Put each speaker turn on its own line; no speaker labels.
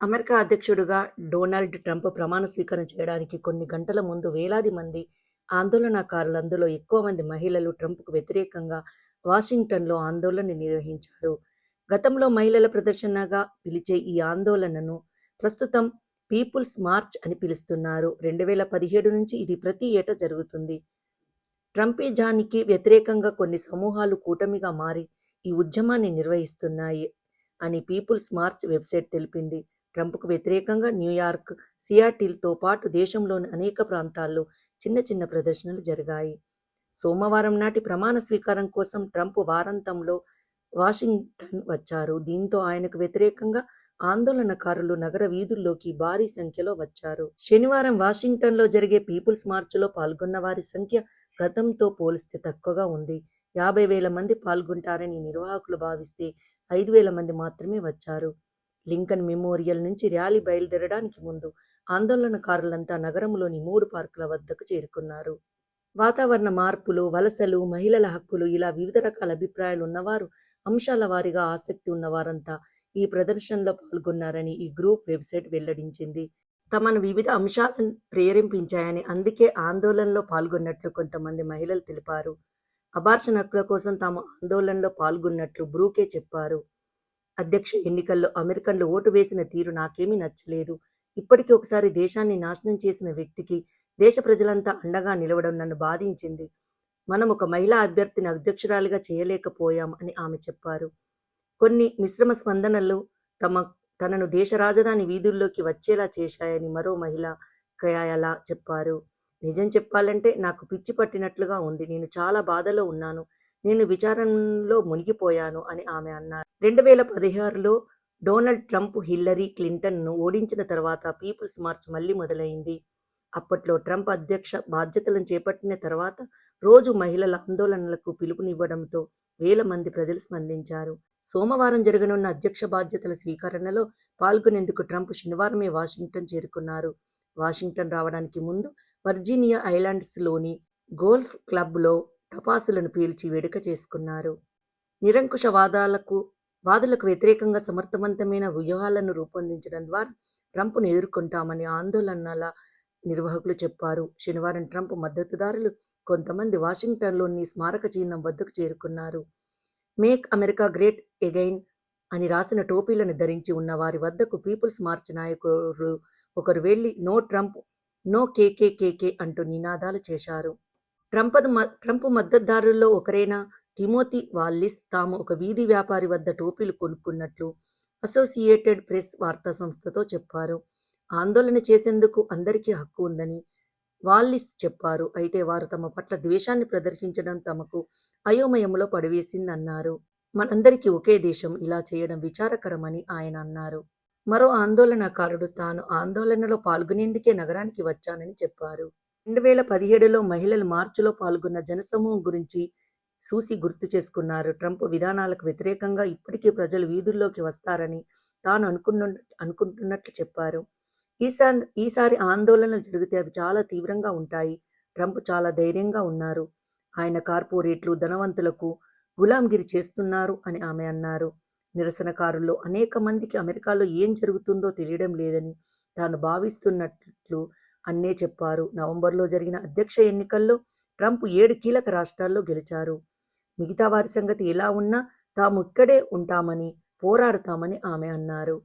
America అధ్యక్షుడుగా Donald Trump ప్రమాణ స్వీకారం చేయడానికి కొన్ని గంటల ముందు వేలాది మంది ఆందోళనకారులు అందులో ఎక్కువ మంది మహిళలు ట్రంప్కు వ్యతిరేకంగా వాషింగ్టన్లో ఆందోళన నిర్వహించారు. గతంలో మహిళల ప్రదర్శనగా పిలిచే ఈ ఆందోళనను ప్రస్తుతం పీపుల్స్ మార్చ్ అని పిలుస్తున్నారు. రెండు వేల పదిహేడు నుంచి ఇది ప్రతి ఏటా జరుగుతుంది. ట్రంపిజానికి వ్యతిరేకంగా కొన్ని సమూహాలు కూటమిగా మారి ఈ ఉద్యమాన్ని నిర్వహిస్తున్నాయి అని పీపుల్స్ మార్చ్ వెబ్సైట్ తెలిపింది. ట్రంప్కు వ్యతిరేకంగా న్యూయార్క్ సియాటిల్తో పాటు దేశంలోని అనేక ప్రాంతాల్లో చిన్న చిన్న ప్రదర్శనలు జరిగాయి. సోమవారం నాటి ప్రమాణ స్వీకారం కోసం ట్రంప్ వారాంతంలో వాషింగ్టన్ వచ్చారు. దీంతో ఆయనకు వ్యతిరేకంగా ఆందోళనకారులు నగర వీధుల్లోకి భారీ సంఖ్యలో వచ్చారు. శనివారం వాషింగ్టన్లో జరిగే పీపుల్స్ మార్చ్లో పాల్గొన్న వారి సంఖ్య గతంతో పోలిస్తే తక్కువగా ఉంది. యాభై వేల మంది పాల్గొంటారని నిర్వాహకులు భావిస్తే ఐదు వేల మంది మాత్రమే వచ్చారు. లింకన్ మెమోరియల్ నుంచి ర్యాలీ బయలుదేరడానికి ముందు ఆందోళనకారులంతా నగరంలోని మూడు పార్కుల వద్దకు చేరుకున్నారు. వాతావరణ మార్పులు వలసలు మహిళల హక్కులు ఇలా వివిధ రకాల అభిప్రాయాలు ఉన్నవారు అంశాల వారీగా ఆసక్తి ఉన్నవారంతా ఈ ప్రదర్శనలో పాల్గొన్నారని ఈ గ్రూప్ వెబ్సైట్ వెల్లడించింది. తమను వివిధ అంశాలను ప్రేరేపించాయని అందుకే ఆందోళనలో పాల్గొన్నట్లు కొంతమంది మహిళలు తెలిపారు. అబార్షన్ హక్కుల కోసం తాము ఆందోళనలో పాల్గొన్నట్లు బ్రూకే చెప్పారు. అధ్యక్ష ఎన్నికల్లో అమెరికన్లు ఓటు వేసిన తీరు నాకేమీ నచ్చలేదు. ఇప్పటికీ ఒకసారి దేశాన్ని నాశనం చేసిన వ్యక్తికి దేశ ప్రజలంతా అండగా నిలవడం నన్ను బాధించింది. మనం ఒక మహిళా అభ్యర్థిని అధ్యక్షురాలిగా చేయలేకపోయాం అని ఆమె చెప్పారు. కొన్ని మిశ్రమ స్పందనలు తమ తనను దేశ రాజధాని వీధుల్లోకి వచ్చేలా చేశాయని మరో మహిళ కయాయలా చెప్పారు. నిజం చెప్పాలంటే నాకు పిచ్చి పట్టినట్లుగా ఉంది. నేను చాలా బాధలో ఉన్నాను. నేను విచారణలో మునిగిపోయాను అని ఆమె అన్నారు. రెండు వేల పదిహారులో డొనాల్డ్ ట్రంప్ హిల్లరీ క్లింటన్ను ఓడించిన తర్వాత పీపుల్స్ మార్చ్ మళ్ళీ మొదలైంది. అప్పట్లో ట్రంప్ అధ్యక్ష బాధ్యతలను చేపట్టిన తర్వాత రోజు మహిళల ఆందోళనలకు పిలుపునివ్వడంతో వేల మంది ప్రజలు స్పందించారు. సోమవారం జరగనున్న అధ్యక్ష బాధ్యతల స్వీకరణలో పాల్గొనేందుకు ట్రంప్ శనివారమే వాషింగ్టన్ చేరుకున్నారు. వాషింగ్టన్ రావడానికి ముందు వర్జీనియా ఐలాండ్స్లోని గోల్ఫ్ క్లబ్లో టపాసులను పీల్చి వేడుక చేసుకున్నారు. నిరంకుశ వాదాలకు వాదులకు వ్యతిరేకంగా సమర్థవంతమైన వ్యూహాలను రూపొందించడం ద్వారా ట్రంప్ను ఎదుర్కొంటామని ఆందోళనల నిర్వాహకులు చెప్పారు. శనివారం ట్రంప్ మద్దతుదారులు కొంతమంది వాషింగ్టన్లోని స్మారక చిహ్నం వద్దకు చేరుకున్నారు. మేక్ అమెరికా గ్రేట్ ఎగైన్ అని రాసిన టోపీలను ధరించి ఉన్న వారి వద్దకు పీపుల్స్ మార్చ్ నాయకులు ఒకరు వెళ్ళి నో ట్రంప్ నో కేకేకేకే అంటూ నినాదాలు చేశారు. ట్రంప్ ట్రంప్ మద్దతుదారుల్లో ఒకరైన టిమోతి వాల్లిస్ తాము ఒక వీధి వ్యాపారి వద్ద టోపీలు కొనుక్కున్నట్లు అసోసియేటెడ్ ప్రెస్ వార్తా సంస్థతో చెప్పారు. ఆందోళన చేసేందుకు అందరికీ హక్కు ఉందని వాల్లిస్ చెప్పారు. అయితే వారు తమ పట్ల ద్వేషాన్ని ప్రదర్శించడం తమకు అయోమయంలో పడివేసిందన్నారు. మనందరికీ ఒకే దేశం ఇలా చేయడం విచారకరమని ఆయన అన్నారు. మరో ఆందోళనకారుడు తాను ఆందోళనలో పాల్గొనేందుకే నగరానికి వచ్చానని చెప్పారు. రెండు వేల పదిహేడులో మహిళలు మార్చిలో పాల్గొన్న జనసమూహం గురించి సూసి గుర్తు చేసుకున్నారు. ట్రంప్ విధానాలకు వ్యతిరేకంగా ఇప్పటికీ ప్రజలు వీధుల్లోకి వస్తారని తాను అనుకున్న అనుకుంటున్నట్లు చెప్పారు. ఈసారి ఈసారి ఆందోళనలు జరిగితే అవి చాలా తీవ్రంగా ఉంటాయి. ట్రంప్ చాలా ధైర్యంగా ఉన్నారు. ఆయన కార్పొరేట్లు ధనవంతులకు గులాంగిరి చేస్తున్నారు అని ఆమె అన్నారు. నిరసనకారుల్లో అనేక మందికి అమెరికాలో ఏం జరుగుతుందో తెలియడం లేదని తాను భావిస్తున్నట్లు అన్నే చెప్పారు. నవంబర్లో జరిగిన అధ్యక్ష ఎన్నికల్లో ట్రంప్ ఏడు కీలక రాష్ట్రాల్లో గెలిచారు. మిగతా వారి సంగతి ఎలా ఉన్నా తాము ఇక్కడే ఉంటామని పోరాడతామని ఆమె అన్నారు.